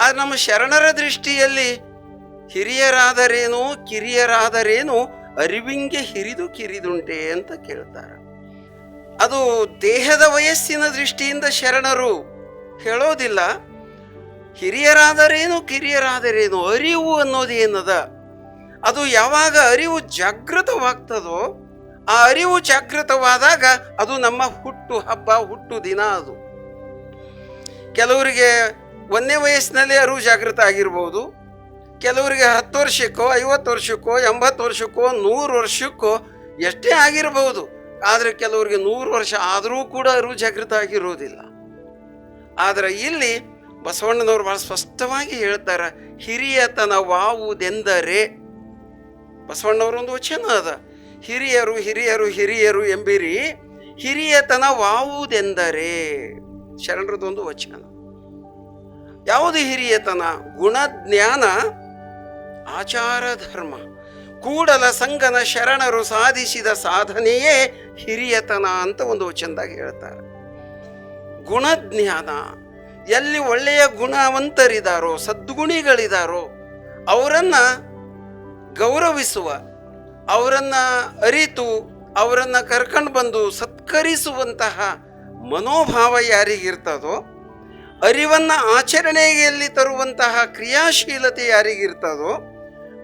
ಆದ್ರೆ ನಮ್ಮ ಶರಣರ ದೃಷ್ಟಿಯಲ್ಲಿ ಹಿರಿಯರಾದರೇನು, ಕಿರಿಯರಾದರೇನು, ಅರಿವಿಂಗೆ ಹಿರಿದು ಕಿರಿದುಂಟೆ ಅಂತ ಕೇಳ್ತಾರೆ. ಅದು ದೇಹದ ವಯಸ್ಸಿನ ದೃಷ್ಟಿಯಿಂದ ಶರಣರು ಹೇಳೋದಿಲ್ಲ. ಹಿರಿಯರಾದರೇನು, ಕಿರಿಯರಾದರೇನು, ಅರಿವು ಅನ್ನೋದು ಏನದ? ಅದು ಯಾವಾಗ ಅರಿವು ಜಾಗೃತವಾಗ್ತದೋ, ಆ ಅರಿವು ಜಾಗೃತವಾದಾಗ ಅದು ನಮ್ಮ ಹುಟ್ಟು ಹಬ್ಬ, ಹುಟ್ಟು ದಿನ ಅದು. ಕೆಲವರಿಗೆ ಒಂದನೇ ವಯಸ್ಸಿನಲ್ಲಿ ಅರಿವು ಜಾಗೃತ ಆಗಿರ್ಬೋದು. ಕೆಲವರಿಗೆ ಹತ್ತು ವರ್ಷಕ್ಕೋ, ಐವತ್ತು ವರ್ಷಕ್ಕೋ, ಎಂಬತ್ತು ವರ್ಷಕ್ಕೋ, ನೂರು ವರ್ಷಕ್ಕೋ ಎಷ್ಟೇ ಆಗಿರಬಹುದು ಆದರೆ ಕೆಲವರಿಗೆ ನೂರು ವರ್ಷ ಆದರೂ ಕೂಡ ಅರಿವು ಜಾಗೃತ ಆಗಿರೋದಿಲ್ಲ. ಆದರೆ ಇಲ್ಲಿ ಬಸವಣ್ಣನವರು ಬಹಳ ಸ್ಪಷ್ಟವಾಗಿ ಹೇಳ್ತಾರೆ, ಹಿರಿಯತನ ವಾವುದೆಂದರೆ ಬಸವಣ್ಣವರೊಂದು ವಚನ ಅದ, ಹಿರಿಯರು ಹಿರಿಯರು ಹಿರಿಯರು ಎಂಬಿರಿ, ಹಿರಿಯತನ ವಾವುದೆಂದರೆ, ಶರಣರದೊಂದು ವಚನ. ಯಾವುದು ಹಿರಿಯತನ ಗುಣಜ್ಞಾನ, ಆಚಾರ ಧರ್ಮ, ಕೂಡಲ ಸಂಗನ ಶರಣರು ಸಾಧಿಸಿದ ಸಾಧನೆಯೇ ಹಿರಿಯತನ ಅಂತ ಒಂದು ವಚನದಾಗ ಹೇಳ್ತಾರೆ. ಗುಣಜ್ಞಾನ, ಎಲ್ಲಿ ಒಳ್ಳೆಯ ಗುಣವಂತರಿದಾರೋ, ಸದ್ಗುಣಿಗಳಿದಾರೋ, ಅವರನ್ನು ಗೌರವಿಸುವ, ಅವರನ್ನು ಅರಿತು, ಅವರನ್ನು ಕರ್ಕೊಂಡು ಬಂದು ಸತ್ಕರಿಸುವಂತಹ ಮನೋಭಾವ ಯಾರಿಗಿರ್ತದೋ ಅರಿವನ್ನ ಆಚರಣೆಯಲ್ಲಿ ತರುವಂತಹ ಕ್ರಿಯಾಶೀಲತೆ ಯಾರಿಗಿರ್ತದೋ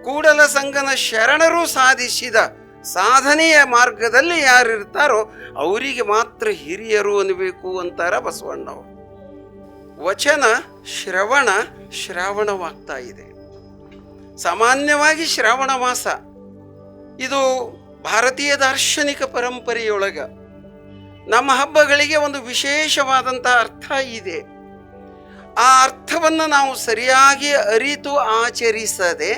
ಕೂಡಲ ಸಂಘನ ಶರಣರು ಸಾಧಿಸಿದ ಸಾಧನೆಯ ಮಾರ್ಗದಲ್ಲಿ ಯಾರಿರ್ತಾರೋ ಅವರಿಗೆ ಮಾತ್ರ ಹಿರಿಯರು ಅನ್ನಬೇಕು ಅಂತಾರ ಬಸವಣ್ಣವರು. ವಚನ ಶ್ರವಣ ಶ್ರಾವಣವಾಗ್ತಾ ಇದೆ. ಸಾಮಾನ್ಯವಾಗಿ ಶ್ರಾವಣ ಮಾಸ ಇದು ಭಾರತೀಯ ದಾರ್ಶನಿಕ ಪರಂಪರೆಯೊಳಗ ನಮ್ಮ ಹಬ್ಬಗಳಿಗೆ ಒಂದು ವಿಶೇಷವಾದಂತಹ ಅರ್ಥ ಇದೆ. ಆ ಅರ್ಥವನ್ನು ನಾವು ಸರಿಯಾಗಿ ಅರಿತು ಆಚರಿಸದೆ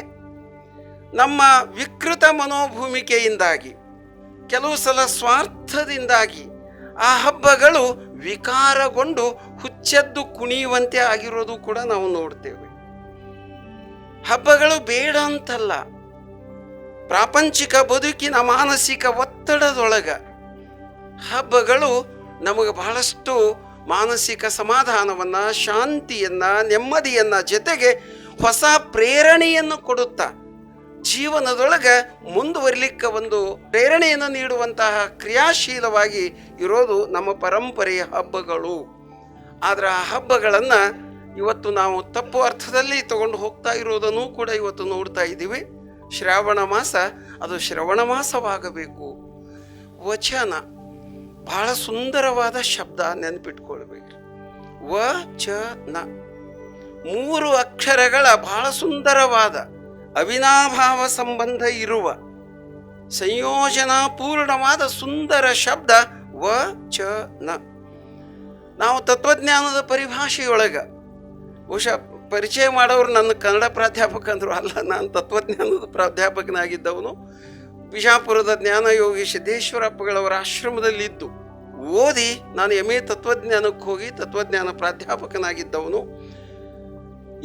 ನಮ್ಮ ವಿಕೃತ ಮನೋಭೂಮಿಕೆಯಿಂದಾಗಿ, ಕೆಲವು ಸಲ ಸ್ವಾರ್ಥದಿಂದಾಗಿ ಆ ಹಬ್ಬಗಳು ವಿಕಾರಗೊಂಡು ಹುಚ್ಚೆದ್ದು ಕುಣಿಯುವಂತೆ ಆಗಿರೋದು ಕೂಡ ನಾವು ನೋಡ್ತೇವೆ. ಹಬ್ಬಗಳು ಬೇಡ ಅಂತಲ್ಲ. ಪ್ರಾಪಂಚಿಕ ಬದುಕಿನ ಮಾನಸಿಕ ಒತ್ತಡದೊಳಗ ಹಬ್ಬಗಳು ನಮಗೆ ಬಹಳಷ್ಟು ಮಾನಸಿಕ ಸಮಾಧಾನವನ್ನ, ಶಾಂತಿಯನ್ನ, ನೆಮ್ಮದಿಯನ್ನ ಜೊತೆಗೆ ಹೊಸ ಪ್ರೇರಣೆಯನ್ನು ಕೊಡುತ್ತಾ ಜೀವನದೊಳಗೆ ಮುಂದುವರಿಲಿಕ್ಕೆ ಒಂದು ಪ್ರೇರಣೆಯನ್ನು ನೀಡುವಂತಹ ಕ್ರಿಯಾಶೀಲವಾಗಿ ಇರೋದು ನಮ್ಮ ಪರಂಪರೆಯ ಹಬ್ಬಗಳು. ಆದರೆ ಆ ಹಬ್ಬಗಳನ್ನು ಇವತ್ತು ನಾವು ತಪ್ಪು ಅರ್ಥದಲ್ಲಿ ತಗೊಂಡು ಹೋಗ್ತಾ ಇರೋದನ್ನು ಕೂಡ ಇವತ್ತು ನೋಡ್ತಾ ಇದ್ದೀವಿ. ಶ್ರಾವಣ ಮಾಸ, ಅದು ಶ್ರವಣ ಮಾಸವಾಗಬೇಕು. ವಚನ ಬಹಳ ಸುಂದರವಾದ ಶಬ್ದ ನೆನಪಿಟ್ಕೊಳ್ಬೇಕು. ವ, ಚ, ನ. ಮೂರು ಅಕ್ಷರಗಳ ಬಹಳ ಸುಂದರವಾದ ಅವಿನಾಭಾವ ಸಂಬಂಧ ಇರುವ ಸಂಯೋಜನಾಪೂರ್ಣವಾದ ಸುಂದರ ಶಬ್ದ ವ, ಚ, ನ. ನಾವು ತತ್ವಜ್ಞಾನದ ಪರಿಭಾಷೆಯೊಳಗ ಬಹುಶಃ ಪರಿಚಯ ಮಾಡೋರು ನನ್ನ ಕನ್ನಡ ಪ್ರಾಧ್ಯಾಪಕ ಅಂದರು ಅಲ್ಲ, ನಾನು ತತ್ವಜ್ಞಾನದ ಪ್ರಾಧ್ಯಾಪಕನಾಗಿದ್ದವನು. ಬಿಜಾಪುರದ ಜ್ಞಾನಯೋಗಿ ಸಿದ್ದೇಶ್ವರಪ್ಪಗಳವರ ಆಶ್ರಮದಲ್ಲಿದ್ದು, ಓದಿ ನಾನು ಎಂ ಎ ತತ್ವಜ್ಞಾನಕ್ಕೆ ಹೋಗಿ ತತ್ವಜ್ಞಾನ ಪ್ರಾಧ್ಯಾಪಕನಾಗಿದ್ದವನು.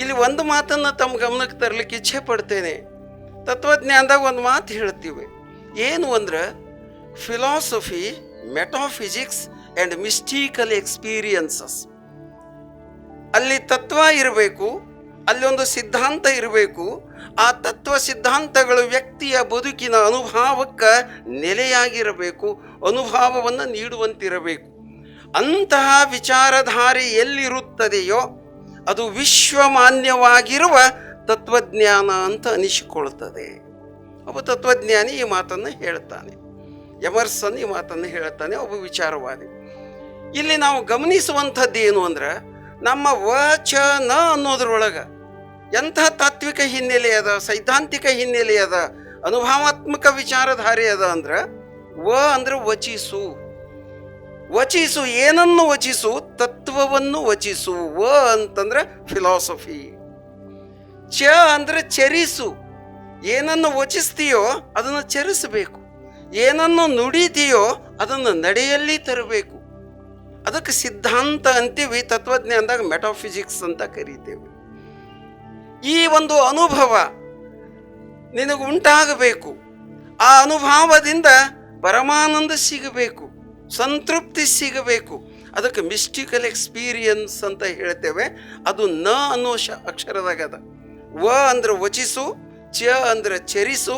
ಇಲ್ಲಿ ಒಂದು ಮಾತನ್ನು ತಮ್ಮ ಗಮನಕ್ಕೆ ತರಲಿಕ್ಕೆ ಇಚ್ಛೆ ಪಡ್ತೇನೆ. ತತ್ವಜ್ಞಾನದಾಗ ಒಂದು ಮಾತು ಹೇಳ್ತೀವಿ. ಏನು ಅಂದ್ರೆ philosophy metaphysics and mystical experiences ಅಲ್ಲಿ ತತ್ವ ಇರಬೇಕು ಅಲ್ಲಿ ಒಂದು ಸಿದ್ಧಾಂತ ಇರಬೇಕು ಆ ತತ್ವ ಸಿದ್ಧಾಂತಗಳು ವ್ಯಕ್ತಿಯ ಬದುಕಿನ ಅನುಭವಕ್ಕೆ ನೆಲೆಯಾಗಿರಬೇಕು, ಅನುಭವವನ್ನು ನೀಡುವಂತಿರಬೇಕು. ಅಂತಹ ವಿಚಾರಧಾರೆ ಎಲ್ಲಿರುತ್ತದೆಯೋ ಅದು ವಿಶ್ವಮಾನ್ಯವಾಗಿರುವ ತತ್ವಜ್ಞಾನ ಅಂತ ಅನಿಸಿಕೊಳ್ತದೆ ಒಬ್ಬ ತತ್ವಜ್ಞಾನಿ ಈ ಮಾತನ್ನು ಹೇಳ್ತಾನೆ. ಎಮರ್ಸನ್ ಈ ಮಾತನ್ನು ಹೇಳ್ತಾನೆ, ಒಬ್ಬ ವಿಚಾರವಾದಿ. ಇಲ್ಲಿ ನಾವು ಗಮನಿಸುವಂಥದ್ದು ಏನು ಅಂದ್ರೆ ನಮ್ಮ ವಚನ ಅನ್ನೋದ್ರೊಳಗೆ ಎಂಥ ತಾತ್ವಿಕ ಹಿನ್ನೆಲೆ ಅದ, ಸೈದ್ಧಾಂತಿಕ ಹಿನ್ನೆಲೆ ಅದ, ಅನುಭವಾತ್ಮಕ ವಿಚಾರಧಾರೆ ಅದ ಅಂದ್ರೆ ವ ಅಂದ್ರೆ ವಚಿಸು. ವಚಿಸು, ಏನನ್ನು ವಚಿಸು? ತತ್ವವನ್ನು ವಚಿಸು. ವ ಅಂತಂದ್ರೆ ಫಿಲಾಸಫಿ ಚ ಅಂದ್ರೆ ಚರಿಸು. ಏನನ್ನು ವಚಿಸ್ತೀಯೋ ಅದನ್ನು ಚರಿಸಬೇಕು. ಏನನ್ನು ನುಡಿತೀಯೋ ಅದನ್ನು ನಡೆಯಲ್ಲಿ ತರಬೇಕು. ಅದಕ್ಕೆ ಸಿದ್ಧಾಂತ ಅಂತೀವಿ, ತತ್ವಜ್ಞಾನದಾಗ ಮೆಟಾಫಿಸಿಕ್ಸ್ ಅಂತ ಕರಿತೇವೆ. ಈ ಒಂದು ಅನುಭವ ನಿನಗೆ ಉಂಟಾಗಬೇಕು ಆ ಅನುಭವದಿಂದ ಪರಮಾನಂದ ಸಿಗಬೇಕು, ಸಂತೃಪ್ತಿ ಸಿಗಬೇಕು. ಅದಕ್ಕೆ ಮಿಸ್ಟಿಕಲ್ ಎಕ್ಸ್ಪೀರಿಯನ್ಸ್ ಅಂತ ಹೇಳ್ತೇವೆ. ಅದು ನ ಅನ್ನೋ ಶ ಅಕ್ಷರದಾಗದ ವ ಅಂದ್ರೆ ವಚಿಸು, ಚ ಅಂದ್ರೆ ಚರಿಸು,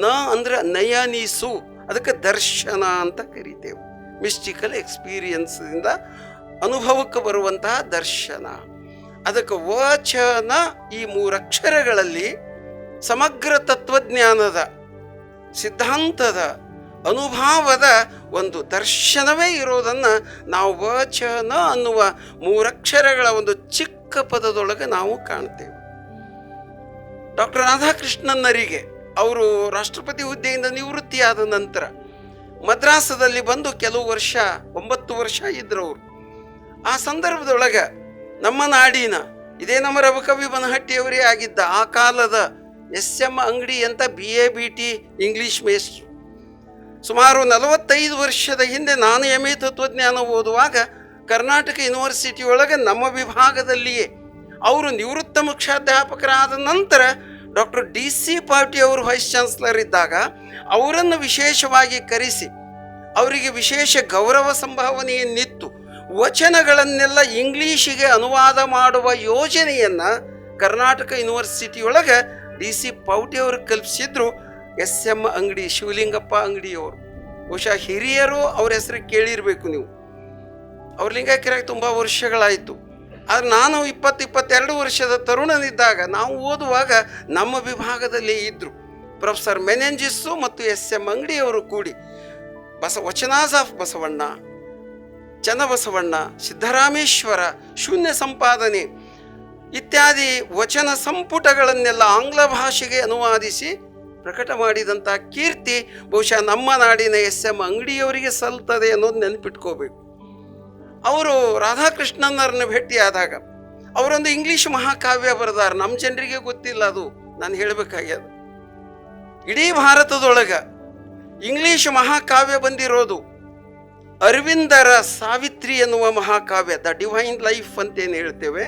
ನ ಅಂದ್ರೆ ನಯನಿಸು. ಅದಕ್ಕೆ ದರ್ಶನ ಅಂತ ಕರಿತೇವೆ. ಮಿಸ್ಟಿಕಲ್ ಎಕ್ಸ್ಪೀರಿಯನ್ಸಿಂದ ಅನುಭವಕ್ಕೆ ಬರುವಂತಹ ದರ್ಶನ. ಅದಕ್ಕೆ ವಚನ ಈ ಮೂರಕ್ಷರಗಳಲ್ಲಿ ಸಮಗ್ರ ತತ್ವಜ್ಞಾನದ ಸಿದ್ಧಾಂತದ ಅನುಭಾವದ ಒಂದು ದರ್ಶನವೇ ಇರೋದನ್ನು ನಾವು ವಚನ ಅನ್ನುವ ಮೂರಕ್ಷರಗಳ ಒಂದು ಚಿಕ್ಕ ಪದದೊಳಗೆ ನಾವು ಕಾಣ್ತೇವೆ. ಡಾಕ್ಟರ್ ರಾಧಾಕೃಷ್ಣನ್ನರಿಗೆ ಅವರು ರಾಷ್ಟ್ರಪತಿ ಹುದ್ದೆಯಿಂದ ನಿವೃತ್ತಿಯಾದ ನಂತರ ಮದ್ರಾಸದಲ್ಲಿ ಬಂದು ಕೆಲವು ವರ್ಷ, ಒಂಬತ್ತು ವರ್ಷ ಇದ್ದರು ಅವರು. ಆ ಸಂದರ್ಭದೊಳಗೆ ನಮ್ಮ ನಾಡಿನ, ಇದೇ ನಮ್ಮ ರವಕವಿ ಬನಹಟ್ಟಿಯವರೇ ಆಗಿದ್ದ ಆ ಕಾಲದ ಎಸ್ ಎಂ ಅಂಗಡಿ ಅಂತ B A B T English ಮೇಸ್ಟ್ರು ಸುಮಾರು ನಲವತ್ತೈದು ವರ್ಷದ ಹಿಂದೆ ನಾನು ಎಂ ಎ ತತ್ವಜ್ಞಾನ ಓದುವಾಗ ಕರ್ನಾಟಕ ಯೂನಿವರ್ಸಿಟಿ ಒಳಗೆ ನಮ್ಮ ವಿಭಾಗದಲ್ಲಿಯೇ ಅವರು ನಿವೃತ್ತ ಮುಖ್ಯಾಧ್ಯಾಪಕರಾದ ನಂತರ ಡಾಕ್ಟರ್ ಡಿ ಸಿ ಪಾಟಿ ಅವರು ವೈಸ್ ಚಾನ್ಸಲರ್ ಇದ್ದಾಗ ಅವರನ್ನು ವಿಶೇಷವಾಗಿ ಕರೆಸಿ, ಅವರಿಗೆ ವಿಶೇಷ ಗೌರವ ಸಂಭಾವನೆಯನ್ನಿತ್ತು. ವಚನಗಳನ್ನೆಲ್ಲ ಇಂಗ್ಲೀಷಿಗೆ ಅನುವಾದ ಮಾಡುವ ಯೋಜನೆಯನ್ನು ಕರ್ನಾಟಕ ಯೂನಿವರ್ಸಿಟಿಯೊಳಗೆ ಡಿ ಸಿ ಪೌಟಿ ಅವರು ಕಲ್ಪಿಸಿದ್ರು. ಎಸ್ ಎಂ ಅಂಗಡಿ, ಶಿವಲಿಂಗಪ್ಪ ಅಂಗಡಿಯವರು. ಬಹುಶಃ ಹಿರಿಯರು ಅವ್ರ ಹೆಸರು ಕೇಳಿರಬೇಕು ನೀವು. ಅವ್ರ ಲಿಂಗೈಕ್ಯರಾಗಿ ತುಂಬ ವರ್ಷಗಳಾಯಿತು. ಆದರೆ ನಾನು ಇಪ್ಪತ್ತು ಇಪ್ಪತ್ತೆರಡು ವರ್ಷದ ತರುಣನಿದ್ದಾಗ ನಾವು ಓದುವಾಗ ನಮ್ಮ ವಿಭಾಗದಲ್ಲಿ ಇದ್ದರು ಪ್ರೊಫೆಸರ್ ಮೆನೆಂಜಿಸ್ಸು ಮತ್ತು ಎಸ್ ಎಂ ಅಂಗಡಿಯವರು ಕೂಡಿ. ಬಸ ವಚನಾಸ್ ಆಫ್ ಬಸವಣ್ಣ ಚನ್ನಬಸವಣ್ಣ ಸಿದ್ದರಾಮೇಶ್ವರ, ಶೂನ್ಯ ಸಂಪಾದನೆ ಇತ್ಯಾದಿ ವಚನ ಸಂಪುಟಗಳನ್ನೆಲ್ಲ ಆಂಗ್ಲ ಭಾಷೆಗೆ ಅನುವಾದಿಸಿ ಪ್ರಕಟ ಮಾಡಿದಂಥ ಕೀರ್ತಿ ಬಹುಶಃ ನಮ್ಮ ನಾಡಿನ ಎಸ್ ಎಂ ಅಂಗಡಿಯವರಿಗೆ ಸಲ್ತದೆ ಅನ್ನೋದು ನೆನಪಿಟ್ಕೋಬೇಕು. ಅವರು ರಾಧಾಕೃಷ್ಣನರನ್ನ ಭೇಟಿಯಾದಾಗ ಅವರೊಂದು ಇಂಗ್ಲಿಷ್ ಮಹಾಕಾವ್ಯ ಬರೆದಾರ. ನಮ್ಮ ಜನರಿಗೆ ಗೊತ್ತಿಲ್ಲ ಅದು, ನಾನು ಹೇಳಬೇಕಾಗ್ಯದ. ಇಡೀ ಭಾರತದೊಳಗೆ ಇಂಗ್ಲಿಷ್ ಮಹಾಕಾವ್ಯ ಬಂದಿರೋದು ಅರವಿಂದರ ಸಾವಿತ್ರಿ ಎನ್ನುವ ಮಹಾಕಾವ್ಯ ದ ಡಿವೈನ್ ಲೈಫ್ ಅಂತೇನು ಹೇಳ್ತೇವೆ.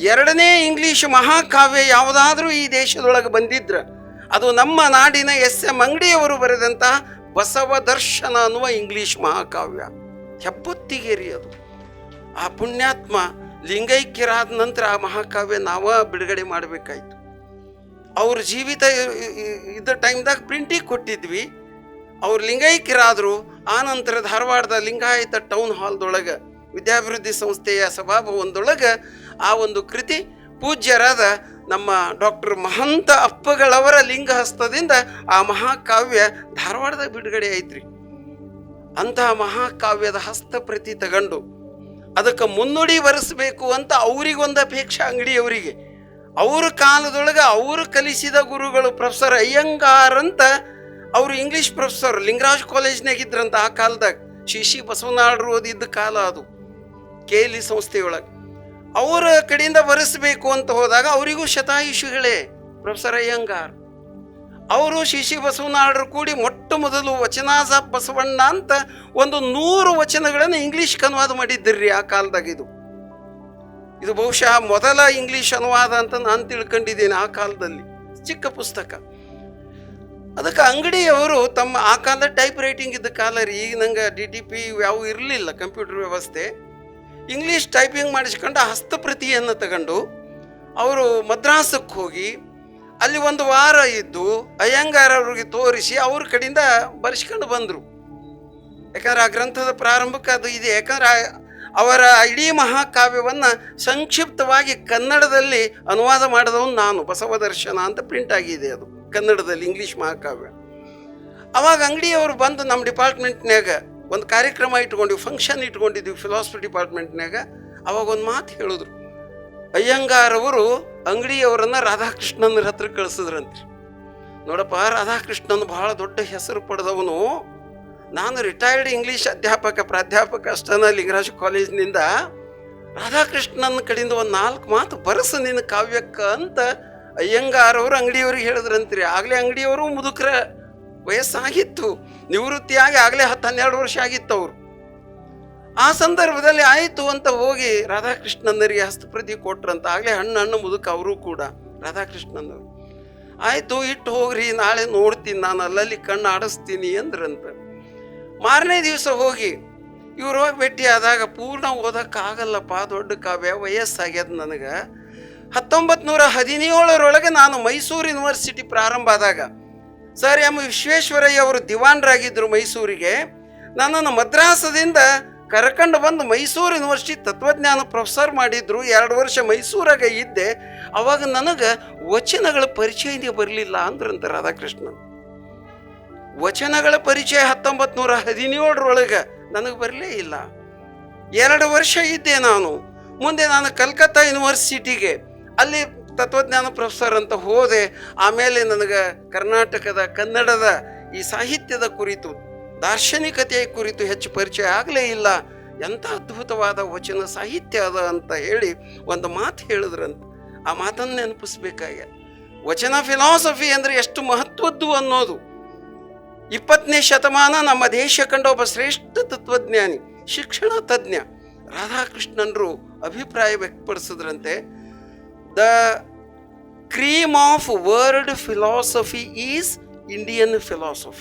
ಎರಡನೇ ಇಂಗ್ಲಿಷ್ ಮಹಾಕಾವ್ಯ ಯಾವುದಾದ್ರೂ ಈ ದೇಶದೊಳಗೆ ಬಂದಿದ್ರ, ಅದು ನಮ್ಮ ನಾಡಿನ ಎಸ್ ಎಂ ಅಂಗಡಿಯವರು ಬರೆದಂತಹ ಬಸವ ದರ್ಶನ ಅನ್ನುವ ಇಂಗ್ಲಿಷ್ ಮಹಾಕಾವ್ಯ. ಹೆಪ್ಪೊತ್ತಿಗೇರಿ ಅದು. ಆ ಪುಣ್ಯಾತ್ಮ ಲಿಂಗೈಕ್ಯರಾದ ನಂತರ ಆ ಮಹಾಕಾವ್ಯ ನಾವ ಬಿಡುಗಡೆ ಮಾಡಬೇಕಾಯ್ತು. ಅವ್ರ ಜೀವಿತ ಇದ್ದ ಟೈಮ್ದಾಗ ಪ್ರಿಂಟಿಗೆ ಕೊಟ್ಟಿದ್ವಿ. ಅವ್ರು ಲಿಂಗೈಕ್ಯರಾದರು ಆ ನಂತರ ಧಾರವಾಡದ ಲಿಂಗಾಯತ ಟೌನ್ ಹಾಲ್ದೊಳಗೆ ವಿದ್ಯಾಭಿವೃದ್ಧಿ ಸಂಸ್ಥೆಯ ಸಭಾಭವನದೊಳಗೆ ಆ ಒಂದು ಕೃತಿ ಪೂಜ್ಯರಾದ ನಮ್ಮ ಡಾಕ್ಟರ್ ಮಹಂತ ಅಪ್ಪಗಳವರ ಲಿಂಗ ಹಸ್ತದಿಂದ ಆ ಮಹಾಕಾವ್ಯ ಧಾರವಾಡದಾಗ ಬಿಡುಗಡೆ ಐತ್ರಿ. ಅಂತಹ ಮಹಾಕಾವ್ಯದ ಹಸ್ತಪ್ರತಿ ತಗೊಂಡು ಅದಕ್ಕೆ ಮುನ್ನುಡಿ ಬರೆಸಬೇಕು ಅಂತ ಅವರಿಗೊಂದು ಅಪೇಕ್ಷೆ ಅಂಗಡಿಯವರಿಗೆ. ಅವರ ಕಾಲದೊಳಗೆ ಅವರು ಕಲಿಸಿದ ಗುರುಗಳು ಪ್ರೊಫೆಸರ್ ಅಯ್ಯಂಗಾರ್ ಅಂತ ಅವರು ಇಂಗ್ಲಿಷ್ ಪ್ರೊಫೆಸರ್ ಲಿಂಗರಾಜ್ ಕಾಲೇಜ್ನಾಗ ಇದ್ರಂತ ಆ ಕಾಲದಾಗ, ಶಿಶಿ ಬಸವನಾಳರು ಓದಿದ್ದ ಕಾಲ ಅದು ಕೆ ಎಲ್ ಇ ಸಂಸ್ಥೆಯೊಳಗೆ ಅವರ ಕಡೆಯಿಂದ ಬರೆಸಬೇಕು ಅಂತ ಹೋದಾಗ ಅವರಿಗೂ ಶತಾಯುಷಿಗಳೇ ಪ್ರೊಫೆಸರ್ ಅಯ್ಯಂಗಾರ್. ಅವರು ಶಿಶಿ ಬಸವನಾಳರು ಕೂಡಿ ಮೊಟ್ಟ ಮೊದಲು ವಚನಾಸ ಬಸವಣ್ಣ ಅಂತ ಒಂದು ನೂರು ವಚನಗಳನ್ನು ಇಂಗ್ಲಿಷ್ ಅನುವಾದ ಮಾಡಿದ್ದಿರ್ರಿ ಆ ಕಾಲದಾಗ ಇದು. ಇದು ಬಹುಶಃ ಮೊದಲ ಇಂಗ್ಲಿಷ್ ಅನುವಾದ ಅಂತ ನಾನು ತಿಳ್ಕೊಂಡಿದ್ದೇನೆ ಆ ಕಾಲದಲ್ಲಿ. ಚಿಕ್ಕ ಪುಸ್ತಕ. ಅದಕ್ಕೆ ಅಂಗಡಿಯವರು ತಮ್ಮ ಆ ಕಾಲದ ಟೈಪ್ ರೈಟಿಂಗ್ ಇದ್ದ ಕಾಲ ರೀ ಈಗ ನಂಗೆ ಡಿ ಟಿ ಪಿ ಯಾವ ಇರಲಿಲ್ಲ ಕಂಪ್ಯೂಟರ್ ವ್ಯವಸ್ಥೆ. ಇಂಗ್ಲೀಷ್ ಟೈಪಿಂಗ್ ಮಾಡಿಸ್ಕೊಂಡು ಹಸ್ತಪ್ರತಿಯನ್ನು ತಗೊಂಡು ಅವರು ಮದ್ರಾಸಕ್ಕೆ ಹೋಗಿ ಅಲ್ಲಿ ಒಂದು ವಾರ ಇದ್ದು ಅಯ್ಯಂಗಾರ ಅವ್ರಿಗೆ ತೋರಿಸಿ ಅವ್ರ ಕಡೆಯಿಂದ ಬರೆಸ್ಕೊಂಡು ಬಂದರು. ಯಾಕಂದ್ರೆ ಆ ಗ್ರಂಥದ ಪ್ರಾರಂಭಕ್ಕೆ ಅದು ಇದೆ. ಯಾಕಂದ್ರೆ ಅವರ ಇಡೀ ಮಹಾಕಾವ್ಯವನ್ನು ಸಂಕ್ಷಿಪ್ತವಾಗಿ ಕನ್ನಡದಲ್ಲಿ ಅನುವಾದ ಮಾಡಿದವನು ನಾನು, ಬಸವ ದರ್ಶನ ಅಂತ ಪ್ರಿಂಟ್ ಆಗಿದೆ ಅದು. ಕನ್ನಡದಲ್ಲಿ ಇಂಗ್ಲೀಷ್ ಮಹಾಕಾವ್ಯ. ಅವಾಗ ಅಂಗಡಿಯವರು ಬಂದು ನಮ್ಮ ಡಿಪಾರ್ಟ್ಮೆಂಟ್ನಾಗ ಒಂದು ಕಾರ್ಯಕ್ರಮ ಇಟ್ಕೊಂಡಿವಿ ಫಂಕ್ಷನ್ ಇಟ್ಕೊಂಡಿದ್ವಿ ಫಿಲಾಸಫಿ ಡಿಪಾರ್ಟ್ಮೆಂಟ್ನಾಗ ಅವಾಗ ಒಂದು ಮಾತು ಹೇಳಿದ್ರು. ಅಯ್ಯಂಗಾರವರು ಅಂಗಡಿಯವರನ್ನು ರಾಧಾಕೃಷ್ಣನ ಹತ್ರ ಕಳಿಸಿದ್ರಂತೆ. ನೋಡಪ್ಪ, ರಾಧಾಕೃಷ್ಣನ್ ಬಹಳ ದೊಡ್ಡ ಹೆಸರು ಪಡೆದವನು. ನಾನು ರಿಟೈರ್ಡ್ ಇಂಗ್ಲೀಷ್ ಅಧ್ಯಾಪಕ, ಪ್ರಾಧ್ಯಾಪಕ ಅಷ್ಟನ ಲಿಂಗರಾಜ್ ಕಾಲೇಜ್ನಿಂದ ರಾಧಾಕೃಷ್ಣನ ಕಡೆಯಿಂದ ಒಂದು ನಾಲ್ಕು ಮಾತು ಬರಸು ನಿನ್ನ ಕಾವ್ಯಕ್ಕ ಅಂತ ಅಯ್ಯಂಗಾರ್ ಅವರು ಅಂಗಡಿಯವ್ರಿಗೆ ಹೇಳಿದ್ರಂತ್ರಿ. ಆಗಲೇ ಅಂಗಡಿಯವರು ಮುದುಕರ ವಯಸ್ಸಾಗಿತ್ತು. ನಿವೃತ್ತಿಯಾಗಿ ಆಗಲೇ ಹತ್ತು ಹನ್ನೆರಡು ವರ್ಷ ಆಗಿತ್ತು ಅವರು ಆ ಸಂದರ್ಭದಲ್ಲಿ ಆಯಿತು ಅಂತ ಹೋಗಿ ರಾಧಾಕೃಷ್ಣನರಿಗೆ ಹಸ್ತಪ್ರತಿ ಕೊಟ್ರಂತ. ಆಗಲೇ ಹಣ್ಣು ಹಣ್ಣು ಮುದುಕ ಅವರು ಕೂಡ ರಾಧಾಕೃಷ್ಣನವರು. ಆಯಿತು, ಇಟ್ಟು ಹೋಗ್ರಿ, ನಾಳೆ ನೋಡ್ತೀನಿ, ನಾನು ಅಲ್ಲಲ್ಲಿ ಕಣ್ಣು ಆಡಿಸ್ತೀನಿ ಅಂದ್ರಂತ. ಮಾರನೇ ದಿವಸ ಹೋಗಿ ಇವ್ರು ಹೋಗಿ ಭೇಟಿ ಆದಾಗ ಪೂರ್ಣ ಓದೋಕ್ಕಾಗಲ್ಲಪ್ಪ, ದೊಡ್ಡ ಕಾವ್ಯ, ವಯಸ್ಸಾಗ್ಯದ ನನಗೆ. ಹತ್ತೊಂಬತ್ತು ನೂರ ಹದಿನೇಳರೊಳಗೆ ನಾನು ಮೈಸೂರು ಯೂನಿವರ್ಸಿಟಿ ಪ್ರಾರಂಭ ಆದಾಗ ಸರ್ ಎಂ ವಿಶ್ವೇಶ್ವರಯ್ಯ ಅವರು ದಿವಾನ್ರಾಗಿದ್ದರು ಮೈಸೂರಿಗೆ. ನನ್ನನ್ನು ಮದ್ರಾಸದಿಂದ ಕರ್ಕೊಂಡು ಬಂದು ಮೈಸೂರು ಯೂನಿವರ್ಸಿಟಿ ತತ್ವಜ್ಞಾನ ಪ್ರೊಫೆಸರ್ ಮಾಡಿದ್ರು. ಎರಡು ವರ್ಷ ಮೈಸೂರಾಗ ಇದ್ದೆ. ಅವಾಗ ನನಗೆ ವಚನಗಳ ಪರಿಚಯನೇ ಬರಲಿಲ್ಲ ಅಂದ್ರಂತ ರಾಧಾಕೃಷ್ಣನ್. ವಚನಗಳ ಪರಿಚಯ ಹತ್ತೊಂಬತ್ತು ನೂರ ಹದಿನೇಳರೊಳಗೆ ನನಗೆ ಬರಲೇ ಇಲ್ಲ. ಎರಡು ವರ್ಷ ಇದ್ದೆ ನಾನು. ಮುಂದೆ ನಾನು ಕಲ್ಕತ್ತಾ ಯೂನಿವರ್ಸಿಟಿಗೆ ಅಲ್ಲಿ ತತ್ವಜ್ಞಾನ ಪ್ರೊಫೆಸರ್ ಅಂತ ಹೋದೆ. ಆಮೇಲೆ ನನಗೆ ಕರ್ನಾಟಕದ, ಕನ್ನಡದ ಈ ಸಾಹಿತ್ಯದ ಕುರಿತು, ದಾರ್ಶನಿಕತೆಯ ಕುರಿತು ಹೆಚ್ಚು ಪರಿಚಯ ಆಗಲೇ ಇಲ್ಲ. ಎಂಥ ಅದ್ಭುತವಾದ ವಚನ ಸಾಹಿತ್ಯ ಅದ ಅಂತ ಹೇಳಿ ಒಂದು ಮಾತು ಹೇಳಿದ್ರಂತ. ಆ ಮಾತನ್ನು ನೆನಪಿಸ್ಬೇಕಾಗ ವಚನ ಫಿಲಾಸಫಿ ಅಂದರೆ ಎಷ್ಟು ಮಹತ್ವದ್ದು ಅನ್ನೋದು. ಇಪ್ಪತ್ತನೇ ಶತಮಾನ ನಮ್ಮ ದೇಶ ಕಂಡ ಒಬ್ಬ ಶ್ರೇಷ್ಠ ತತ್ವಜ್ಞಾನಿ, ಶಿಕ್ಷಣ ತಜ್ಞ ರಾಧಾಕೃಷ್ಣನ್ರು ಅಭಿಪ್ರಾಯ ವ್ಯಕ್ತಪಡಿಸಿದ್ರಂತೆ. the cream of world philosophy is Indian philosophy.